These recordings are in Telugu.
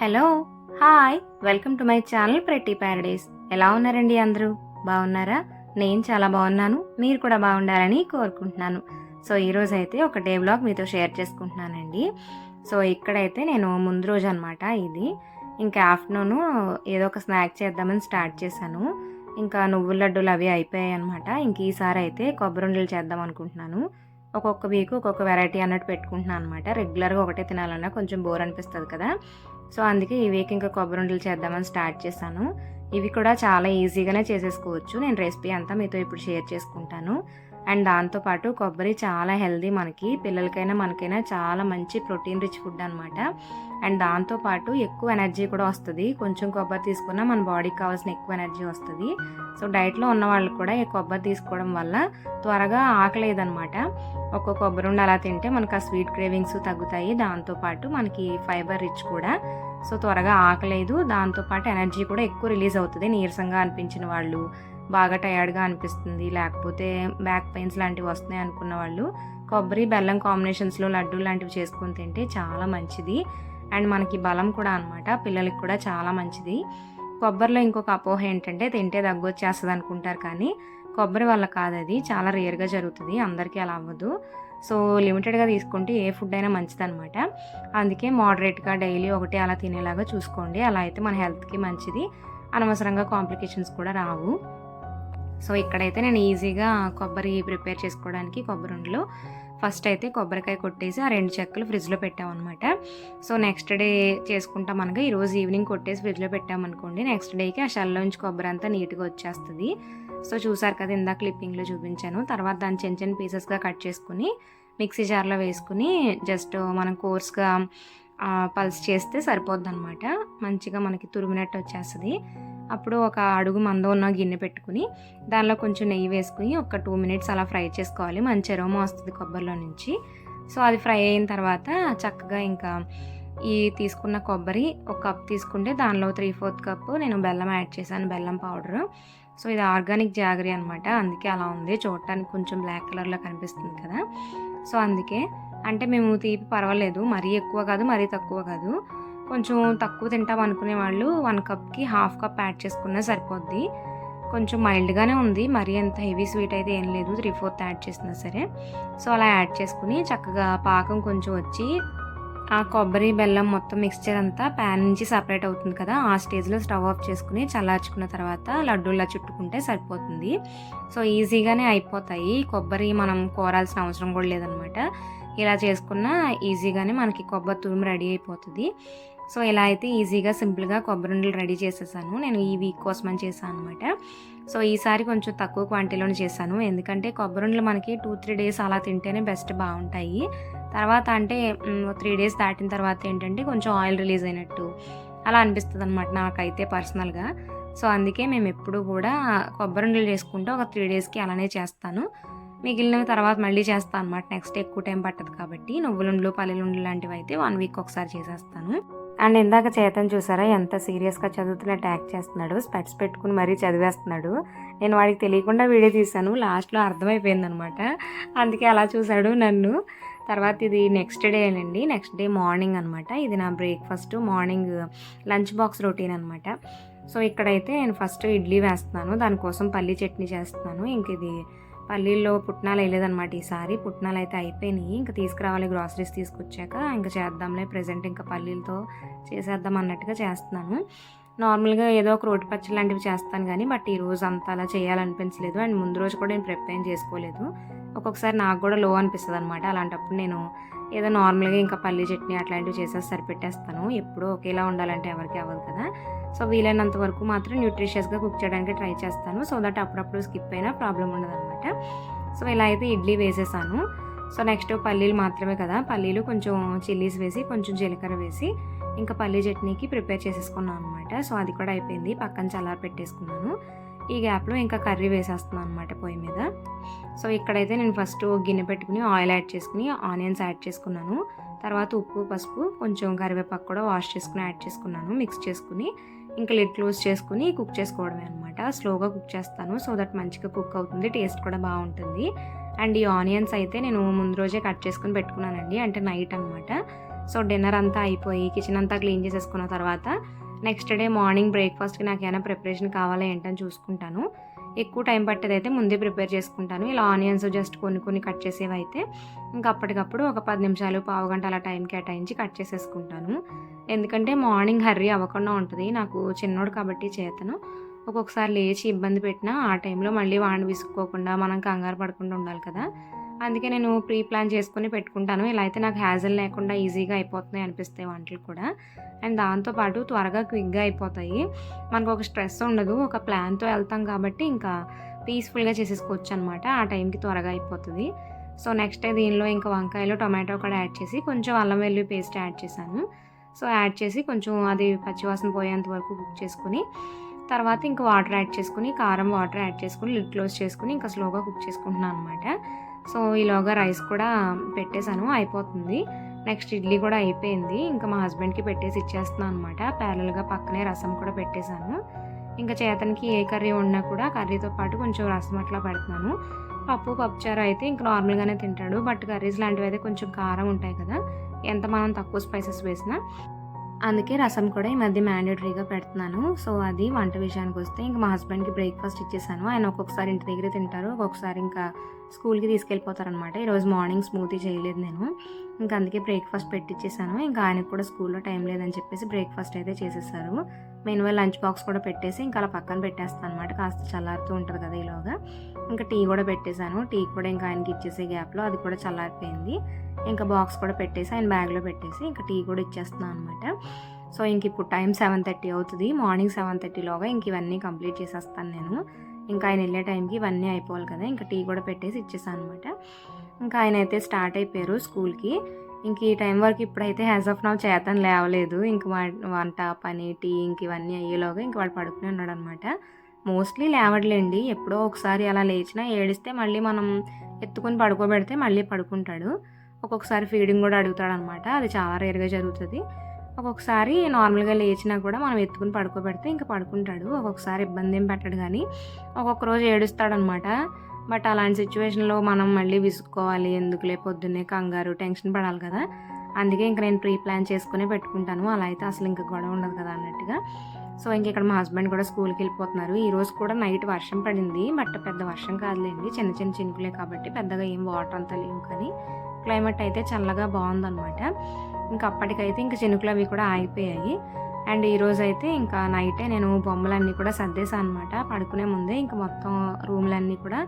Hello hi welcome to my channel pretty paradise. ఎలా ఉన్నారండి అందరూ? బాగున్నారా? నేను చాలా బాగున్నాను. మీరు కూడా బాగుండాలని కోరుకుంటున్నాను. సో ఈరోజు అయితే ఒక డే బ్లాగ్ మీతో షేర్ చేసుకుంటున్నానండి. సో ఇక్కడైతే నేను ముందు రోజు అనమాట ఇది. ఇంకా ఆఫ్టర్నూన్ ఏదో ఒక స్నాక్ చేద్దామని స్టార్ట్ చేశాను. ఇంకా నువ్వుల లడ్డూలు అవి అయిపోయాయి అనమాట ఇంక ఈసారి అయితే కొబ్బరి ఉండలు చేద్దాం అనుకుంటున్నాను. ఒక్కొక్క వీక్ ఒక్కొక్క వెరైటీ అన్నట్టు పెట్టుకుంటున్నాను అనమాట రెగ్యులర్గా ఒకటే తినాలన్నా కొంచెం బోర్ అనిపిస్తుంది కదా. సో అందుకే ఈ వీక్ ఇంకా కొబ్బరి ఉండలు చేద్దామని స్టార్ట్ చేశాను. ఇవి కూడా చాలా ఈజీగానే చేసేసుకోవచ్చు. నేను రెసిపీ అంతా మీతో ఇప్పుడు షేర్ చేసుకుంటాను. అండ్ దాంతోపాటు కొబ్బరి చాలా హెల్దీ మనకి పిల్లలకైనా మనకైనా చాలా మంచి ప్రోటీన్ రిచ్ ఫుడ్ అనమాట అండ్ దాంతోపాటు ఎక్కువ ఎనర్జీ కూడా వస్తుంది. కొంచెం కొబ్బరి తీసుకున్నా మన బాడీకి కావాల్సిన ఎక్కువ ఎనర్జీ వస్తుంది. సో డైట్లో ఉన్న వాళ్ళు కూడా ఈ కొబ్బరి తీసుకోవడం వల్ల త్వరగా ఆకలేదనమాట ఒక్క కొబ్బరి ఉండి అలా తింటే మనకు ఆ స్వీట్ క్రేవింగ్స్ తగ్గుతాయి. దాంతోపాటు మనకి ఫైబర్ రిచ్ కూడా సో త్వరగా ఆకలేదు. దాంతోపాటు ఎనర్జీ కూడా ఎక్కువ రిలీజ్ అవుతుంది. నీరసంగా అనిపించిన వాళ్ళు బాగా టయర్డ్గా అనిపిస్తుంది. లేకపోతే బ్యాక్ పెయిన్స్ లాంటివి వస్తున్నాయి అనుకున్న వాళ్ళు కొబ్బరి బెల్లం కాంబినేషన్స్లో లడ్డు లాంటివి చేసుకొని తింటే చాలా మంచిది. అండ్ మనకి బలం కూడా అనమాట పిల్లలకి కూడా చాలా మంచిది. కొబ్బరిలో ఇంకొక అపోహ ఏంటంటే తింటే దగ్గు వచ్చేస్తుంది అనుకుంటారు కానీ కొబ్బరి వల్ల కాదు అది చాలా రేర్గా జరుగుతుంది. అందరికీ అలా అవ్వదు. సో లిమిటెడ్గా తీసుకుంటే ఏ ఫుడ్ అయినా మంచిదనమాట అందుకే మోడరేట్గా డైలీ ఒకటి అలా తినేలాగా చూసుకోండి. అలా అయితే మన హెల్త్కి మంచిది. అనవసరంగా కాంప్లికేషన్స్ కూడా రావు. సో ఇక్కడైతే నేను ఈజీగా కొబ్బరి ప్రిపేర్ చేసుకోవడానికి కొబ్బరి ఉండలు ఫస్ట్ అయితే కొబ్బరికాయ కొట్టేసి ఆ రెండు చెక్కలు ఫ్రిడ్జ్లో పెట్టామన్నమాట. సో నెక్స్ట్ డే చేసుకుంటాం అనగా ఈరోజు ఈవినింగ్ కొట్టేసి ఫ్రిడ్జ్లో పెట్టామనుకోండి నెక్స్ట్ డేకి ఆ షల్లోంచి కొబ్బరి అంతా నీట్గా వచ్చేస్తుంది. సో చూసారు కదా ఇందాక క్లిప్పింగ్లో చూపించాను. తర్వాత దాన్ని చిన్న చిన్న పీసెస్గా కట్ చేసుకుని మిక్సీ జార్లో వేసుకుని జస్ట్ మనం కోర్స్గా పల్స్ చేస్తే సరిపోద్ది అనమాట మంచిగా మనకి తురిమినట్టు వచ్చేస్తుంది. అప్పుడు ఒక అడుగు మందం ఉన్న గిన్నె పెట్టుకుని దానిలో కొంచెం నెయ్యి వేసుకుని ఒక టూ మినిట్స్ అలా ఫ్రై చేసుకోవాలి. మంచి ఎరోమా వస్తుంది కొబ్బరిలో నుంచి. సో అది ఫ్రై అయిన తర్వాత చక్కగా ఇంకా ఈ తీసుకున్న కొబ్బరి ఒక కప్ తీసుకుంటే దానిలో త్రీ ఫోర్త్ కప్ నేను బెల్లం యాడ్ చేశాను బెల్లం పౌడర్ సో ఇది ఆర్గానిక్ జాగరీ అనమాట అందుకే అలా ఉంది. చూడటానికి కొంచెం బ్లాక్ కలర్లో కనిపిస్తుంది కదా. సో అందుకే. అంటే మేము తీపి పర్వాలేదు. మరీ ఎక్కువ కాదు మరీ తక్కువ కాదు. కొంచెం తక్కువ తింటాం అనుకునే వాళ్ళు వన్ కప్కి హాఫ్ కప్ యాడ్ చేసుకున్నా సరిపోద్ది. కొంచెం మైల్డ్గానే ఉంది. మరీ అంత హెవీ స్వీట్ అయితే ఏం లేదు. త్రీ ఫోర్త్ యాడ్ చేసినా సరే. సో అలా యాడ్ చేసుకుని చక్కగా పాకం కొంచెం వచ్చి ఆ కొబ్బరి బెల్లం మొత్తం మిక్స్చర్ అంతా ప్యాన్ నుంచి సపరేట్ అవుతుంది కదా ఆ స్టేజ్లో స్టవ్ ఆఫ్ చేసుకుని చల్లార్చుకున్న తర్వాత లడ్డూలా చుట్టుకుంటే సరిపోతుంది. సో ఈజీగానే అయిపోతాయి. కొబ్బరి మనం కోరాల్సిన అవసరం కూడా లేదనమాట. ఇలా చేసుకున్న ఈజీగానే మనకి కొబ్బరి తురుము రెడీ అయిపోతుంది. సో ఇలా అయితే ఈజీగా సింపుల్గా కొబ్బరి ఉండలు రెడీ చేసేసాను. నేను ఈ వీక్ కోసమని చేశాను అనమాట సో ఈసారి కొంచెం తక్కువ క్వాంటిటీలోనే చేశాను. ఎందుకంటే కొబ్బరి ఉండలు మనకి టూ త్రీ డేస్ అలా తింటేనే బెస్ట్ బాగుంటాయి. తర్వాత అంటే త్రీ డేస్ దాటిన తర్వాత ఏంటంటే కొంచెం ఆయిల్ రిలీజ్ అయినట్టు అలా అనిపిస్తుంది అనమాట నాకైతే పర్సనల్గా. సో అందుకే మేము ఎప్పుడు కూడా కొబ్బరి ఉండలు చేసుకుంటే ఒక త్రీ డేస్కి అలానే చేస్తాను. మిగిలినవి తర్వాత మళ్ళీ చేస్తాను అనమాట నెక్స్ట్ ఎక్కువ టైం పట్టదు కాబట్టి. నువ్వులుండ్లు పల్లెలుండ్లు లాంటివి అయితే వన్ వీక్ ఒకసారి చేసేస్తాను. అండ్ ఇందాక చేతన్ చూసారా ఎంత సీరియస్గా చదువుతున్నట్టు యాక్ట్ చేస్తున్నాడు స్పెట్స్ పెట్టుకుని మరీ చదివేస్తున్నాడు. నేను వాడికి తెలియకుండా వీడియో తీశాను లాస్ట్లో అర్థమైపోయిందనమాట. అందుకే అలా చూశాడు నన్ను. తర్వాత ఇది నెక్స్ట్ డే అండి నెక్స్ట్ డే మార్నింగ్ అనమాట. ఇది నా breakfast morning lunch box routine అనమాట. సో ఇక్కడైతే నేను ఫస్ట్ ఇడ్లీ వేస్తున్నాను దానికోసం పల్లీ చట్నీ చేస్తున్నాను. ఇంక ఇది పల్లీల్లో పుట్నాలు వేయలేదన్నమాట ఈసారి. పుట్నాలు అయితే అయిపోయినాయి. ఇంకా తీసుకురావాలి గ్రాసరీస్ తీసుకొచ్చాక ఇంకా చేద్దాంలే ప్రజెంట్ ఇంకా పల్లీలతో చేసేద్దాం అన్నట్టుగా చేస్తున్నాను. నార్మల్గా ఏదో ఒక రోటి పచ్చడి లాంటివి చేస్తాను కానీ బట్ ఈ రోజు అంతా అలా చేయాలనిపించలేదు. అండ్ ముందు రోజు కూడా నేను ప్రిపేర్ చేసుకోలేదు. ఒక్కొక్కసారి నాకు కూడా లో అనిపిస్తుంది అనమాట అలాంటప్పుడు నేను ఏదో నార్మల్గా ఇంకా పల్లీ చట్నీ అట్లాంటివి చేసేసి సరిపెట్టేస్తాను. ఎప్పుడూ ఒకేలా ఉండాలంటే ఎవరికి అవ్వదు కదా. సో వీలైనంత వరకు మాత్రం న్యూట్రిషియస్గా కుక్ చేయడానికి ట్రై చేస్తాను. సో దట్ అప్పుడప్పుడు స్కిప్ అయినా ప్రాబ్లం ఉండదు అనమాట సో ఇలా అయితే ఇడ్లీ వేసేసాను. సో నెక్స్ట్ పల్లీలు మాత్రమే కదా. పల్లీలు కొంచెం చిల్లీస్ వేసి కొంచెం జీలకర్ర వేసి ఇంకా పల్లీ చట్నీకి ప్రిపేర్ చేసేసుకున్నాను అనమాట సో అది కూడా అయిపోయింది. పక్కన చల్లారి పెట్టేసుకున్నాను. ఈ గ్యాప్లో ఇంకా కర్రీ వేసేస్తున్నాను అనమాట పొయ్యి మీద. సో ఇక్కడైతే నేను ఫస్ట్ గిన్నె పెట్టుకుని ఆయిల్ యాడ్ చేసుకుని ఆనియన్స్ యాడ్ చేసుకున్నాను. తర్వాత ఉప్పు పసుపు కొంచెం కరివేపాకు కూడా వాష్ చేసుకుని యాడ్ చేసుకున్నాను మిక్స్ చేసుకుని. ఇంకా లిడ్ క్లోజ్ చేసుకుని కుక్ చేసుకోవడమే అనమాట స్లోగా కుక్ చేస్తాను సో దట్ మంచిగా కుక్ అవుతుంది టేస్ట్ కూడా బాగుంటుంది. అండ్ ఈ ఆనియన్స్ అయితే నేను ముందు రోజే కట్ చేసుకుని పెట్టుకున్నానండి అంటే నైట్ అనమాట సో డిన్నర్ అంతా అయిపోయి కిచెన్ అంతా క్లీన్ చేసేసుకున్న తర్వాత నెక్స్ట్ డే మార్నింగ్ బ్రేక్ఫాస్ట్కి నాకు ఏమైనా ప్రిపరేషన్ కావాలా ఏంటని చూసుకుంటాను. ఎక్కువ టైం పట్టేది అయితే ముందే ప్రిపేర్ చేసుకుంటాను. ఇలా ఆనియన్స్ జస్ట్ కొన్ని కొన్ని కట్ చేసేవి అయితే ఇంకా అప్పటికప్పుడు ఒక పది నిమిషాలు పావు గంట అలా టైం కేటాయించి కట్ చేసేసుకుంటాను. ఎందుకంటే మార్నింగ్ హర్రీ అవ్వకుండా ఉంటుంది. నాకు చిన్నోడు కాబట్టి చేతను. ఒక్కొక్కసారి లేచి ఇబ్బంది పెట్టినా ఆ టైంలో మళ్ళీ వాడిని విసుక్కోకుండా మనం కంగారు పడకుండా ఉండాలి కదా. అందుకే నేను ప్రీ ప్లాన్ చేసుకుని పెట్టుకుంటాను. ఇలా అయితే నాకు హ్యాజిల్ లేకుండా ఈజీగా అయిపోతున్నాయి అనిపిస్తాయి వంటలు కూడా. అండ్ దాంతోపాటు త్వరగా క్విక్గా అయిపోతాయి. మనకు ఒక స్ట్రెస్ ఉండదు. ఒక ప్లాన్తో వెళ్తాం కాబట్టి ఇంకా పీస్ఫుల్గా చేసేసుకోవచ్చు అనమాట ఆ టైంకి త్వరగా అయిపోతుంది. సో నెక్స్ట్ దీనిలో ఇంకా వంకాయలు టొమాటో కూడా యాడ్ చేసి కొంచెం అల్లం వెల్లుల్లి పేస్ట్ యాడ్ చేశాను. సో యాడ్ చేసి కొంచెం అది పచ్చివాసన పోయేంత వరకు కుక్ చేసుకుని తర్వాత ఇంకా వాటర్ యాడ్ చేసుకుని కారం వాటర్ యాడ్ చేసుకుని లిడ్ క్లోజ్ చేసుకుని ఇంకా స్లోగా కుక్ చేసుకుంటున్నాను అనమాట సో ఈలోగా రైస్ కూడా పెట్టేశాను అయిపోతుంది. నెక్స్ట్ ఇడ్లీ కూడా అయిపోయింది. ఇంకా మా హస్బెండ్కి పెట్టేసి ఇచ్చేస్తున్నాను అనమాట ప్యారల్గా పక్కనే రసం కూడా పెట్టేశాను. ఇంకా చేతనికి ఏ కర్రీ ఉన్నా కూడా కర్రీతో పాటు కొంచెం రసం అట్లా పెడుతున్నాను. పప్పు పప్పుచారు అయితే ఇంకా నార్మల్గానే తింటాడు. బట్ కర్రీస్ లాంటివి అయితే కొంచెం కారం ఉంటాయి కదా ఎంత మనం తక్కువ స్పైసెస్ వేసినా. అందుకే రసం కూడా ఈ మధ్య మ్యాండేటరీగా పెడుతున్నాను. సో అది వంట విషయానికి వస్తే ఇంకా మా హస్బెండ్కి బ్రేక్ఫాస్ట్ ఇచ్చేసాను. ఆయన ఒక్కొక్కసారి ఇంటి దగ్గర తింటారు ఒక్కొక్కసారి ఇంకా స్కూల్కి తీసుకెళ్ళిపోతారనమాట ఈరోజు మార్నింగ్ స్మూతీ చేయలేదు నేను. ఇంకా అందుకే బ్రేక్ఫాస్ట్ పెట్టించేసాను ఇంకా ఆయనకు కూడా స్కూల్లో టైం లేదని చెప్పేసి బ్రేక్ఫాస్ట్ అయితే చేసేసారు. మెయిన్వల్ లంచ్ బాక్స్ కూడా పెట్టేసి ఇంకా అలా పక్కన పెట్టేస్తాను అనమాట కాస్త చల్లారుతూ ఉంటుంది కదా ఈలోగా. ఇంకా టీ కూడా పెట్టేశాను. టీ కూడా ఇంకా ఆయనకి ఇచ్చేసే గ్యాప్లో అది కూడా చల్లారిపోయింది. ఇంకా బాక్స్ కూడా పెట్టేసి ఆయన బ్యాగ్లో పెట్టేసి ఇంకా టీ కూడా ఇచ్చేస్తున్నాను అనమాట సో ఇంక ఇప్పుడు టైం సెవెన్ థర్టీ అవుతుంది. మార్నింగ్ సెవెన్ థర్టీలోగా ఇంక ఇవన్నీ కంప్లీట్ చేసేస్తాను నేను. ఇంకా ఆయన వెళ్ళే టైంకి ఇవన్నీ అయిపోవాలి కదా. ఇంకా టీ కూడా పెట్టేసి ఇచ్చేసాను అనమాట ఇంకా ఆయన అయితే స్టార్ట్ అయిపోయారు స్కూల్కి ఇంక ఈ టైం వరకు ఇప్పుడైతే హ్యాజ్ ఆఫ్ నౌ చేతను లేవలేదు. ఇంక వంట పని టీ ఇంక ఇవన్నీ అయ్యేలోగా ఇంక వాడు పడుకుని ఉన్నాడు అనమాట మోస్ట్లీ లేవట్లేండి ఎప్పుడో ఒకసారి అలా లేచినా ఏడిస్తే మళ్ళీ మనం ఎత్తుకొని పడుకోబెడితే మళ్ళీ పడుకుంటాడు. ఒక్కొక్కసారి ఫీడింగ్ కూడా అడుగుతాడు అనమాట అది చాలా రేర్గా జరుగుతుంది. ఒక్కొక్కసారి నార్మల్గా లేచినా కూడా మనం ఎత్తుకుని పడుకోబెడితే ఇంకా పడుకుంటాడు. ఒక్కొక్కసారి ఇబ్బంది ఏం పెట్టడు కానీ ఒక్కొక్క రోజు ఏడుస్తాడనమాట. బట్ అలాంటి సిచ్యువేషన్లో మనం మళ్ళీ విసుక్కోవాలి ఎందుకులే పొద్దున్నే కంగారు టెన్షన్ పడాలి కదా. అందుకే ఇంక నేను ప్రీ ప్లాన్ చేసుకునే పెట్టుకుంటాను. అలా అయితే అసలు ఇంకా గొడవ ఉండదు కదా అన్నట్టుగా. సో ఇంక ఇక్కడ మా హస్బెండ్ కూడా స్కూల్కి వెళ్ళిపోతున్నారు. ఈరోజు కూడా నైట్ వర్షం పడింది. బట్ పెద్ద వర్షం కాదులేండి. చిన్న చిన్న చినుకులే కాబట్టి పెద్దగా ఏం వాటర్ అంతా లేవు కానీ క్లైమేట్ అయితే చల్లగా బాగుందన్నమాట. ఇంకా అప్పటికైతే ఇంకా చినుకులు అవి కూడా ఆగిపోయాయి. అండ్ ఈరోజు అయితే ఇంకా నైటే నేను బొమ్మలన్నీ కూడా సర్దేశాను అనమాట పడుకునే ముందే ఇంకా మొత్తం రూమ్లన్నీ కూడా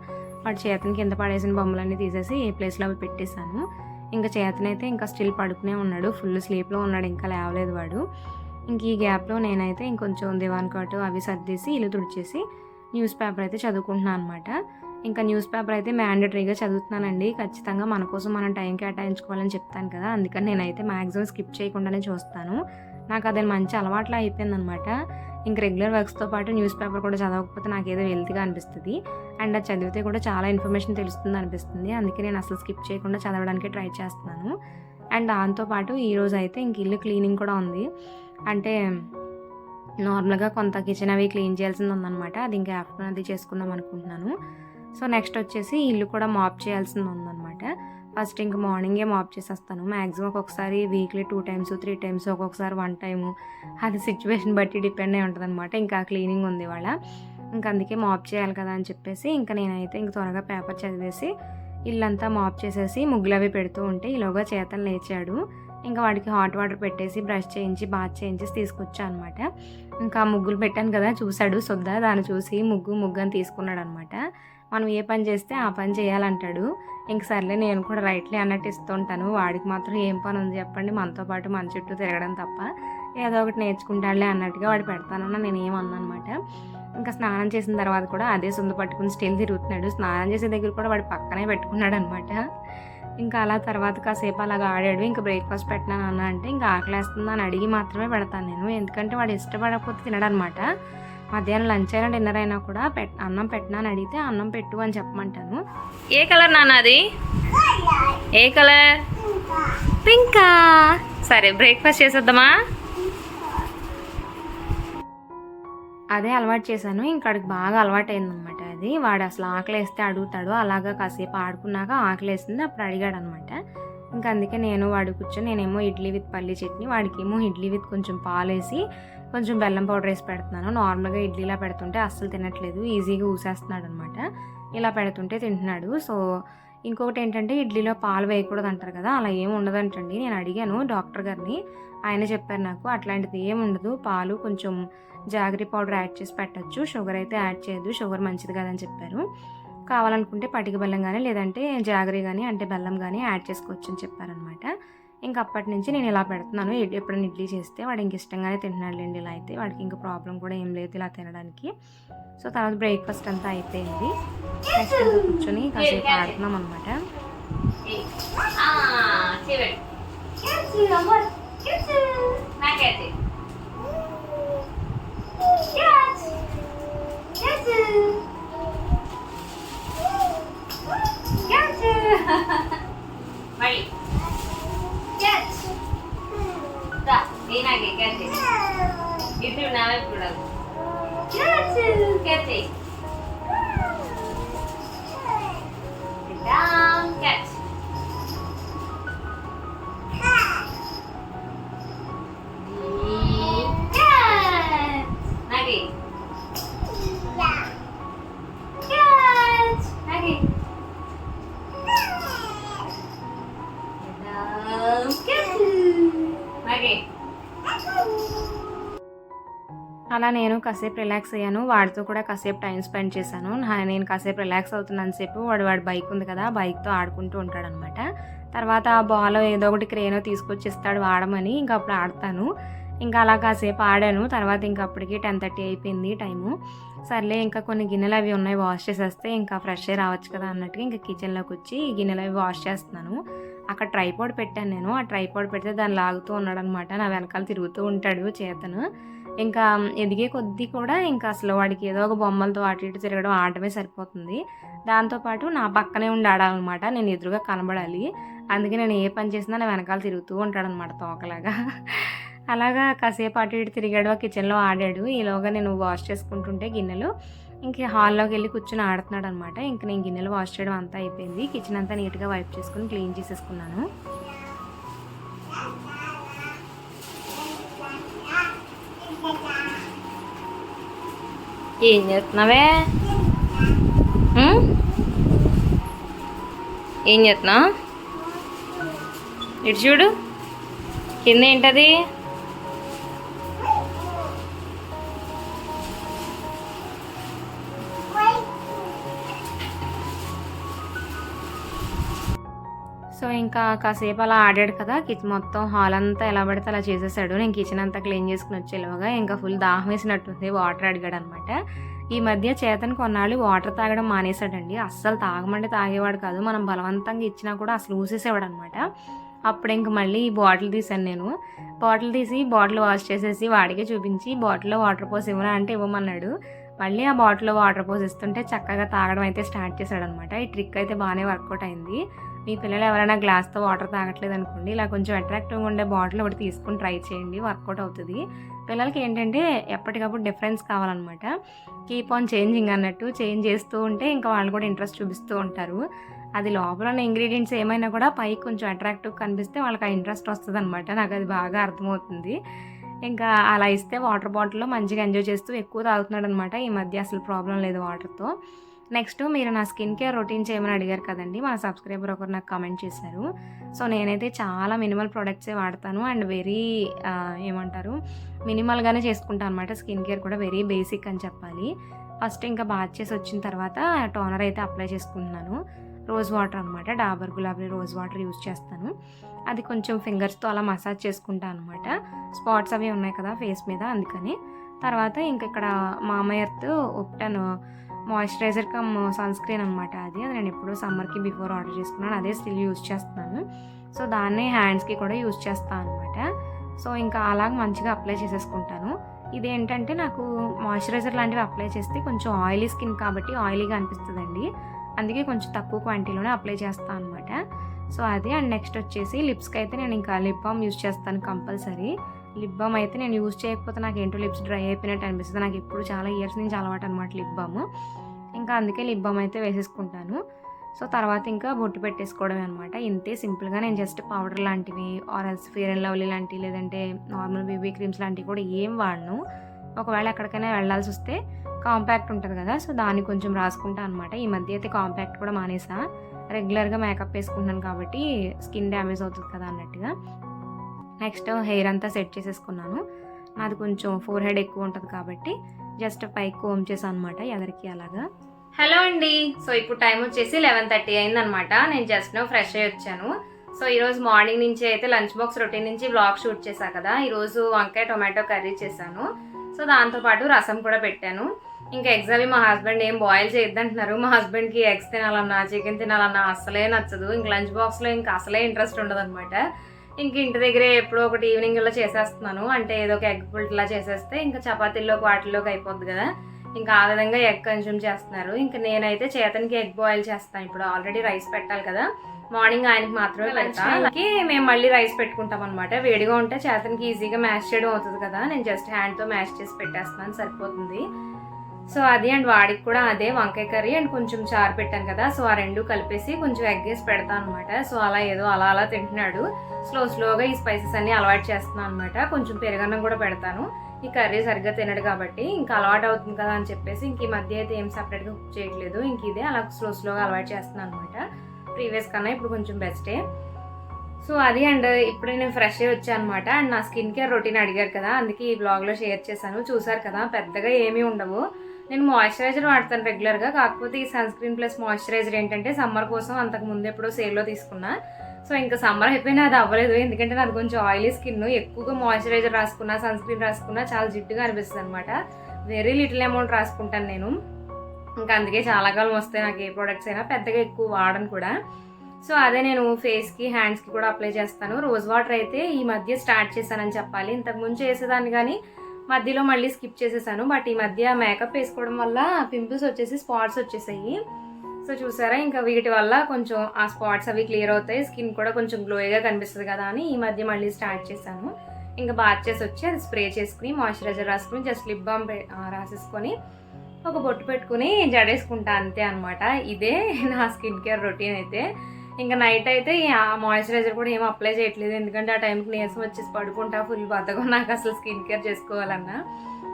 వాడు చేతని కింద పడేసిన బొమ్మలన్నీ తీసేసి ఏ ప్లేస్లో అవి పెట్టేశాను. ఇంకా చేతనైతే ఇంకా స్టిల్ పడుకునే ఉన్నాడు. ఫుల్ స్లీప్లో ఉన్నాడు. ఇంకా లేవలేదు వాడు. ఇంక ఈ గ్యాప్లో నేనైతే ఇంకొంచెం దివాన్ కాటు అవి సర్దేసి ఇల్లు తుడిచేసి న్యూస్ పేపర్ అయితే చదువుకుంటున్నాను అనమాట ఇంకా న్యూస్ పేపర్ అయితే మ్యాండటరీగా చదువుతున్నానండి. ఖచ్చితంగా మన కోసం మనం టైం కేటాయించుకోవాలని చెప్తాను కదా. అందుకని నేనైతే మ్యాక్సిమం స్కిప్ చేయకుండానే చూస్తాను. నాకు అది మంచి అలవాట్లో అయిపోయిందనమాట ఇంక రెగ్యులర్ వర్క్స్తో పాటు న్యూస్ పేపర్ కూడా చదవకపోతే నాకు ఏదో అనిపిస్తుంది. అండ్ అది చదివితే కూడా చాలా ఇన్ఫర్మేషన్ తెలుస్తుంది అనిపిస్తుంది. అందుకే నేను అసలు స్కిప్ చేయకుండా చదవడానికి ట్రై చేస్తున్నాను. అండ్ దాంతోపాటు ఈరోజు అయితే ఇంక ఇల్లు క్లీనింగ్ కూడా ఉంది. అంటే నార్మల్గా కొంత కిచెన్ అవి క్లీన్ చేయాల్సింది ఉందన్నమాట. అది ఇంకా ఆఫ్టర్నూన్ అది చేసుకుందాం అనుకుంటున్నాను. సో నెక్స్ట్ వచ్చేసి ఇల్లు కూడా మాప్ చేయాల్సింది ఉందన్నమాట. ఫస్ట్ ఇంక మార్నింగే మాప్ చేసేస్తాను. మ్యాక్సిమం ఒక్కొక్కసారి weekly two times three times ఒక్కొక్కసారి వన్ టైము. అది సిచ్యువేషన్ బట్టి డిపెండ్ అయి ఉంటుంది అనమాట ఇంకా క్లీనింగ్ ఉంది వాళ్ళ ఇంకా అందుకే మాప్ చేయాలి కదా అని చెప్పేసి ఇంకా నేనైతే ఇంక త్వరగా పేపర్ చదివేసి ఇల్లంతా మాప్ చేసేసి ముగ్గులు అవి పెడుతూ ఉంటే ఈలోగా చేతను లేచాడు. ఇంకా వాడికి హాట్ వాటర్ పెట్టేసి బ్రష్ చేయించి బాత్ చేయించి తీసుకొచ్చా అనమాట ఇంకా ముగ్గులు పెట్టాను కదా చూశాడు సొద్దా. దాన్ని చూసి ముగ్గు ముగ్గు అని తీసుకున్నాడు అనమాట మనం ఏ పని చేస్తే ఆ పని చేయాలంటాడు. ఇంక సర్లే నేను కూడా రైట్లే అన్నట్టు ఇస్తుంటాను వాడికి మాత్రం ఏం పని ఉంది చెప్పండి. మనతో పాటు మన చుట్టూ తిరగడం తప్ప ఏదో ఒకటి నేర్చుకుంటాడులే అన్నట్టుగా వాడు పెడతానన్న నేను ఏమన్నా అనమాట. ఇంకా స్నానం చేసిన తర్వాత కూడా అదే సొంత పట్టుకుని స్టిల్ తిరుగుతున్నాడు. స్నానం చేసే దగ్గర కూడా వాడు పక్కనే పెట్టుకున్నాడు అనమాట. ఇంకా అలా తర్వాత కాసేపు అలాగా ఆడాడు. ఇంకా బ్రేక్ఫాస్ట్ పెట్టినాను అన్న అంటే ఇంకా ఆకలేస్తుందా అని అడిగి మాత్రమే పెడతాను నేను. ఎందుకంటే వాడు ఇష్టపడకపోతే తినడనమాట. మధ్యాహ్నం లంచ్ అయినా డిన్నర్ అయినా కూడా పెట్ అన్నం పెట్టినా అడిగితే అన్నం పెట్టు అని చెప్పమంటాను. ఏ కలర్ నాన్న అది? ఏ కలర్? పింకా. సరే బ్రేక్ఫాస్ట్ చేసేద్దామా? అదే అలవాటు చేశాను. ఇంకా వాడికి బాగా అలవాటు అయిందనమాట అది. వాడు అసలు ఆకలి వేస్తే అడుగుతాడు. అలాగా కాసేపు ఆడుకున్నాక ఆకలి వేసింది అప్పుడు అడిగాడు అనమాట ఇంకా అందుకే నేను వాడు కూర్చొని నేనేమో ఇడ్లీ విత్ పల్లీ చట్నీ వాడికేమో ఇడ్లీ విత్ కొంచెం పాలు వేసి కొంచెం బెల్లం పౌడర్ వేసి పెడుతున్నాను. నార్మల్గా ఇడ్లీలా పెడుతుంటే అస్సలు తినట్లేదు. ఈజీగా ఊసేస్తున్నాడు అనమాట ఇలా పెడుతుంటే తింటున్నాడు. సో ఇంకొకటి ఏంటంటే ఇడ్లీలో పాలు వేయకూడదు అంటారు కదా అలా ఏమి ఉండదంటండి. నేను అడిగాను డాక్టర్ గారిని. ఆయన చెప్పారు నాకు అట్లాంటిది ఏమి ఉండదు. పాలు కొంచెం జాగరీ పౌడర్ యాడ్ చేసి పెట్టచ్చు. షుగర్ అయితే యాడ్ చేయదు షుగర్ మంచిది కాదని చెప్పారు. కావాలనుకుంటే పటిక బెల్లం కానీ లేదంటే జాగరీ కానీ అంటే బెల్లం కానీ యాడ్ చేసుకోవచ్చు అని చెప్పారనమాట. ఇంకా అప్పటి నుంచి నేను ఇలా పెడుతున్నాను. ఎప్పుడైనా ఇడ్లీ చేస్తే వాడు ఇంక ఇష్టంగానే తింటున్నాడులేండి ఇలా అయితే. వాడికి ఇంకా ప్రాబ్లం కూడా ఏం లేదు ఇలా తినడానికి. సో తర్వాత బ్రేక్ఫాస్ట్ అంతా అయిపోయింది. నెక్స్ట్ ఇంకా కూర్చొని కాసేపు ఆడుతున్నాం అనమాట మళ్ళీ అలా నేను కాసేపు రిలాక్స్ అయ్యాను. వాడితో కూడా కాసేపు టైం స్పెండ్ చేశాను. నేను కాసేపు రిలాక్స్ అవుతున్నంతసేపు వాడు వాడి బైక్ ఉంది కదా బైక్తో ఆడుకుంటూ ఉంటాడనమాట తర్వాత ఆ బాల్ ఏదో ఒకటి క్రేనో తీసుకొచ్చి ఇస్తాడు వాడమని ఇంకా అప్పుడు ఆడతాను. ఇంకా అలా కాసేపు ఆడాను. తర్వాత ఇంకా అప్పటికి టెన్ థర్టీ అయిపోయింది టైము సర్లే ఇంకా కొన్ని గిన్నెలు అవి ఉన్నాయి వాష్ చేసేస్తే ఇంకా ఫ్రెష్ అయ్యి రావచ్చు కదా అన్నట్టుగా ఇంకా కిచెన్లోకి వచ్చి ఈ గిన్నెలు అవి వాష్ చేస్తున్నాను. అక్కడ ట్రైపాడ్ పెట్టాను నేను. ఆ ట్రైపాడ్ పెడితే దాన్ని లాగుతూ ఉన్నాడు అనమాట నా వెనకాల తిరుగుతూ ఉంటాడు చేతను. ఇంకా ఎదిగే కొద్దీ కూడా ఇంకా అసలు వాడికి ఏదో ఒక బొమ్మలతో అటు ఇటు తిరగడం ఆడటమే సరిపోతుంది. దాంతోపాటు నా పక్కనే ఉండి ఆడాలన్నమాట. నేను ఎదురుగా కనబడాలి. అందుకే నేను ఏ పని చేసినా నా వెనకాల తిరుగుతూ ఉంటాడనమాట తోకలాగా. అలాగా కాసేపు అటు ఇటు తిరిగాడు. ఆ కిచెన్లో ఆడాడు. ఈలోగా నేను వాష్ చేసుకుంటుంటే గిన్నెలు ఇంక హాల్లోకి వెళ్ళి కూర్చొని ఆడుతున్నాడు అనమాట ఇంక నేను గిన్నెలు వాష్ చేయడం అంతా అయిపోయింది. కిచెన్ అంతా నీట్గా వైప్ చేసుకుని క్లీన్ చేసేసుకున్నాను. ఏం చేస్తున్నావే? ఏం చేస్తున్నావు? ఇటు చూడు. కింద ఏంటది? ఇంకా కాసేపు అలా ఆడాడు కదా కిచెన్ మొత్తం హాల్ అంతా ఎలా పడితే అలా చేసేసాడు. నేను కిచెన్ అంతా క్లీన్ చేసుకుని వచ్చేలోగా ఇంకా ఫుల్ దాహం వేసినట్టుంది వాటర్ అడిగాడు అనమాట ఈ మధ్య చేతన్ కొన్నాళ్ళు వాటర్ తాగడం మానేశాడండి. అస్సలు తాగమంటే తాగేవాడు కాదు మనం బలవంతంగా ఇచ్చినా కూడా అసలు ఊసేసేవాడు అనమాట అప్పుడు ఇంక మళ్ళీ ఈ బాటిల్ తీసాను నేను. బాటిల్ తీసి బాటిల్ వాష్ చేసేసి వాడికే చూపించి బాటిల్లో వాటర్ పోసి ఇవ్వరా అంటే ఇవ్వమన్నాడు. మళ్ళీ ఆ బాటిల్లో వాటర్ పోసిస్తుంటే చక్కగా తాగడం అయితే స్టార్ట్ చేశాడనమాట. ఈ ట్రిక్ అయితే బాగానే వర్కౌట్ అయింది. మీ పిల్లలు ఎవరైనా గ్లాస్తో వాటర్ తాగట్లేదు అనుకోండి ఇలా కొంచెం అట్రాక్టివ్గా ఉండే బాటిల్ ఒకటి తీసుకుని ట్రై చేయండి వర్కౌట్ అవుతుంది. పిల్లలకి ఏంటంటే ఎప్పటికప్పుడు డిఫరెన్స్ కావాలన్నమాట. కీప్ ఆన్ చేంజింగ్ అన్నట్టు చేంజ్ చేస్తూ ఉంటే ఇంకా వాళ్ళు కూడా ఇంట్రెస్ట్ చూపిస్తూ ఉంటారు. అది లోపల ఉన్న ఇంగ్రీడియంట్స్ ఏమైనా కూడా పైకి కొంచెం అట్రాక్టివ్ కనిపిస్తే వాళ్ళకి ఆ ఇంట్రెస్ట్ వస్తుంది అనమాట నాకు అది బాగా అర్థమవుతుంది. ఇంకా అలా ఇస్తే వాటర్ బాటిల్లో మంచిగా ఎంజాయ్ చేస్తూ ఎక్కువ తాగుతున్నాడు అనమాట ఈ మధ్య అసలు ప్రాబ్లం లేదు వాటర్తో నెక్స్ట్ మీరు నా స్కిన్ కేర్ రొటీన్ చేయమని అడిగారు కదండి మా సబ్స్క్రైబర్ ఒకరు నాకు కామెంట్ చేశారు. సో నేనైతే చాలా మినిమల్ ప్రొడక్ట్సే వాడతాను అండ్ వెరీ ఏమంటారు మినిమల్గానే చేసుకుంటాను అనమాట స్కిన్ కేర్ కూడా వెరీ బేసిక్ అని చెప్పాలి. ఫస్ట్ ఇంకా బాత్ చేసి వచ్చిన తర్వాత టోనర్ అయితే అప్లై చేసుకుంటున్నాను. రోజ్ వాటర్ అనమాట డాబర్ గులాబీ రోజ్ వాటర్ యూస్ చేస్తాను. అది కొంచెం ఫింగర్స్తో అలా మసాజ్ చేసుకుంటాను అనమాట స్పాట్స్ అవి ఉన్నాయి కదా ఫేస్ మీద అందుకని. తర్వాత ఇంక ఇక్కడ Mamaearth Ubtan moisturiser cum sunscreen అనమాట అది. అది నేను ఎప్పుడూ సమ్మర్కి బిఫోర్ ఆర్డర్ చేసుకున్నాను. అదే స్టిల్ యూజ్ చేస్తున్నాను. సో దాన్ని హ్యాండ్స్కి కూడా యూజ్ చేస్తాను అనమాట సో ఇంకా అలాగ మంచిగా అప్లై చేసేసుకుంటాను. ఇదేంటంటే నాకు మాయిశ్చరైజర్ లాంటివి అప్లై చేస్తే కొంచెం ఆయిలీ స్కిన్ కాబట్టి ఆయిలీగా అనిపిస్తుందండి. అందుకే కొంచెం తక్కువ క్వాంటిటీలోనే అప్లై చేస్తాను అనమాట సో అది. అండ్ నెక్స్ట్ వచ్చేసి లిప్స్కి అయితే నేను ఇంకా లిప్ బామ్ యూజ్ చేస్తాను కంపల్సరీ లిప్ బామ్ అయితే నేను యూస్ చేయకపోతే నాకు ఏంటో లిప్స్ డ్రై అయిపోయినట్టు అనిపిస్తుంది. నాకు ఎప్పుడు చాలా ఇయర్స్ నుంచి అలవాటు అనమాట లిప్ బామ్. ఇంకా అందుకే లిప్ బామ్ అయితే వేసేసుకుంటాను. సో తర్వాత ఇంకా బొట్టు పెట్టేసుకోవడమే అనమాట ఇంతే సింపుల్గా నేను జస్ట్ పౌడర్ లాంటివి ఆరల్స్ ఫియర్ అండ్ లవ్లీ లాంటివి లేదంటే నార్మల్ బేబీ క్రీమ్స్ లాంటివి కూడా ఏం వాడను. ఒకవేళ ఎక్కడికైనా వెళ్ళాల్సి వస్తే కాంపాక్ట్ ఉంటుంది కదా సో దాన్ని కొంచెం రాసుకుంటా అనమాట ఈ మధ్య అయితే కాంపాక్ట్ కూడా మానేసా. రెగ్యులర్గా మేకప్ వేసుకుంటున్నాను కాబట్టి స్కిన్ డ్యామేజ్ అవుతుంది కదా అన్నట్టుగా. నెక్స్ట్ హెయిర్ అంతా సెట్ చేసేసుకున్నాను. నాది కొంచెం ఫోర్ హెడ్ ఎక్కువ ఉంటుంది కాబట్టి జస్ట్ పైకి కోమ్ చేసాను అనమాట ఎదరికి అలాగా. హలో అండి. సో ఇప్పుడు టైం వచ్చేసి లెవెన్ థర్టీ అయిందనమాట. నేను జస్ట్ నో ఫ్రెష్ అయ్యి వచ్చాను. సో ఈరోజు మార్నింగ్ నుంచి అయితే లంచ్ బాక్స్ రొటీన్ నుంచి బ్లాగ్ షూట్ చేశాను కదా. ఈరోజు వంకాయ టొమాటో కర్రీ చేశాను. సో దాంతోపాటు రసం కూడా పెట్టాను. ఇంకా ఎగ్స్ అవి మా హస్బెండ్ ఏం బాయిల్ చేయొద్దంటున్నారు. మా హస్బెండ్కి ఎగ్స్ తినాలన్నా చికెన్ తినాలన్నా అసలే నచ్చదు. ఇంక లంచ్ బాక్స్లో ఇంకా అసలే ఇంట్రెస్ట్ ఉండదు అనమాట ఇంక ఇంటి దగ్గరే ఎప్పుడో ఒకటి ఈవినింగ్ ఇలా చేసేస్తున్నాను. అంటే ఏదో ఒక ఎగ్ పుల్ట్ ఇలా చేసేస్తే ఇంకా చపాతీల్లోకి వాటిల్లోకి అయిపోద్ది కదా. ఇంకా ఆ విధంగా ఎగ్ కన్జ్యూమ్ చేస్తున్నారు. ఇంకా నేనైతే చేతనికి ఎగ్ బాయిల్ చేస్తాను. ఇప్పుడు ఆల్రెడీ రైస్ పెట్టాలి కదా. మార్నింగ్ ఆయనకి మాత్రమే పెడతా. అలాగే మేము మళ్ళీ రైస్ పెట్టుకుంటాం అనమాట వేడిగా ఉంటే చేతనికి ఈజీగా మ్యాష్ చేయడం అవుతుంది కదా. నేను జస్ట్ హ్యాండ్తో మ్యాష్ చేసి పెట్టేస్తున్నాను. సరిపోతుంది. సో అది అండ్ వాడికి కూడా అదే వంకాయ కర్రీ అండ్ కొంచెం చారు పెట్టాను కదా సో ఆ రెండు కలిపేసి కొంచెం ఎగ్ వేసి పెడతాను అనమాట సో అలా ఏదో అలా అలా తింటున్నాడు. స్లో స్లోగా ఈ స్పైసెస్ అన్ని అలవాటు చేస్తున్నాను అనమాట కొంచెం పెరుగన్నం కూడా పెడతాను. ఈ కర్రీ సరిగ్గా తినడు కాబట్టి ఇంకా అలవాటు అవుతుంది కదా అని చెప్పేసి ఇంక ఈ మధ్య అయితే ఏం సపరేట్గా కుక్ చేయట్లేదు. ఇంక ఇదే అలా స్లో స్లోగా అలవాటు చేస్తున్నాను అనమాట ప్రీవియస్ కన్నా ఇప్పుడు కొంచెం బెస్టే సో అది అండ్ ఇప్పుడే నేను ఫ్రెష్ అయ్యి వచ్చాను అనమాట అండ్ నా స్కిన్ కేర్ రొటీన్ అడిగారు కదా అందుకే ఈ బ్లాగ్లో షేర్ చేశాను. చూసారు కదా పెద్దగా ఏమీ ఉండవు. నేను మాయిశ్చరైజర్ వాడతాను రెగ్యులర్గా కాకపోతే ఈ సన్ స్క్రీన్ ప్లస్ మాయిశ్చరైజర్ ఏంటంటే సమ్మర్ కోసం అంతకు ముందు ఎప్పుడో సేల్లో తీసుకున్నా. సో ఇంకా సమ్మర్ అయిపోయినా అది అవ్వలేదు. ఎందుకంటే నాది కొంచెం ఆయిలీ స్కిన్ ఎక్కువగా మాయిశ్చరైజర్ రాసుకున్నా సన్ స్క్రీన్ రాసుకున్నా చాలా జిడ్డుగా అనిపిస్తుంది అనమాట వెరీ లిటిల్ అమౌంట్ రాసుకుంటాను నేను. ఇంకా అందుకే చాలా కాలం వస్తాయి నాకు ఏ ప్రోడక్ట్స్ అయినా. పెద్దగా ఎక్కువ వాడను కూడా. సో అదే నేను ఫేస్కి హ్యాండ్స్కి కూడా అప్లై చేస్తాను. రోజ్ వాటర్ అయితే ఈ మధ్య స్టార్ట్ చేశానని చెప్పాలి. ఇంతకు ముందు చేసేదాన్ని కానీ మధ్యలో మళ్ళీ స్కిప్ చేసేసాను. బట్ ఈ మధ్య మేకప్ వేసుకోవడం వల్ల పింపుల్స్ వచ్చేసి స్పాట్స్ వచ్చేసాయి. సో చూసారా ఇంకా వీటి వల్ల కొంచెం ఆ స్పాట్స్ అవి క్లియర్ అవుతాయి. స్కిన్ కూడా కొంచెం గ్లోయిగా కనిపిస్తుంది కదా అని ఈ మధ్య మళ్ళీ స్టార్ట్ చేశాను. ఇంకా బాత్ చేసి వచ్చి అది స్ప్రే చేసుకుని మాయిశ్చరైజర్ రాసుకుని జస్ట్ లిప్ బామ్ రాసేసుకొని ఒక బొట్టు పెట్టుకుని జడేసుకుంటా అంతే అనమాట ఇదే నా స్కిన్ కేర్ రొటీన్ అయితే. ఇంకా నైట్ అయితే ఆ మాయిశ్చరైజర్ కూడా ఏం అప్లై చేయట్లేదు. ఎందుకంటే ఆ టైంకి నీరసం వచ్చేసి పడుకుంటా ఫుల్ బద్దగా నాకు అసలు స్కిన్ కేర్ చేసుకోవాలన్నా.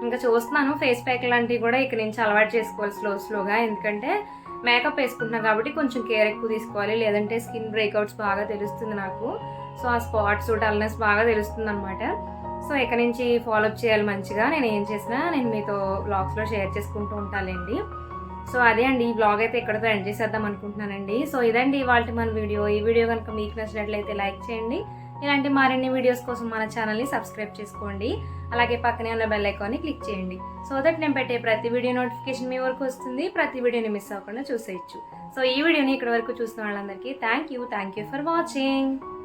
ఇంకా చూస్తున్నాను ఫేస్ ప్యాక్ లాంటివి కూడా ఇక్కడ నుంచి అలవాటు చేసుకోవాలి స్లో స్లోగా ఎందుకంటే మేకప్ వేసుకుంటున్నా కాబట్టి కొంచెం కేర్ ఎక్కువ తీసుకోవాలి. లేదంటే స్కిన్ బ్రేక్అవుట్స్ బాగా తెలుస్తుంది నాకు. సో ఆ స్పాట్స్ డల్నెస్ బాగా తెలుస్తుంది అనమాట సో ఇక్కడ నుంచి ఫాలోఅప్ చేయాలి మంచిగా. నేను ఏం చేసినా నేను మీతో బ్లాగ్స్లో షేర్ చేసుకుంటూ ఉంటానండి సో అదే అండి ఈ బ్లాగ్ అయితే ఇక్కడతో ఎండ్ చేసేద్దాం అనుకుంటున్నానండి. సో ఇదండి ఇవాళ మన వీడియో. ఈ వీడియో కనుక మీకు నచ్చినట్లయితే లైక్ చేయండి. ఇలాంటి మరిన్ని వీడియోస్ కోసం మన ఛానల్ని సబ్స్క్రైబ్ చేసుకోండి. అలాగే పక్కనే ఉన్న బెల్ ఐకాన్ని క్లిక్ చేయండి. సో దట్ నేను పెట్టే ప్రతి వీడియో నోటిఫికేషన్ మీ వరకు వస్తుంది. ప్రతి వీడియోని మిస్ అవ్వకుండా చూసేయచ్చు. సో ఈ వీడియోని ఇక్కడ వరకు చూసిన వాళ్ళందరికీ thank you thank you for watching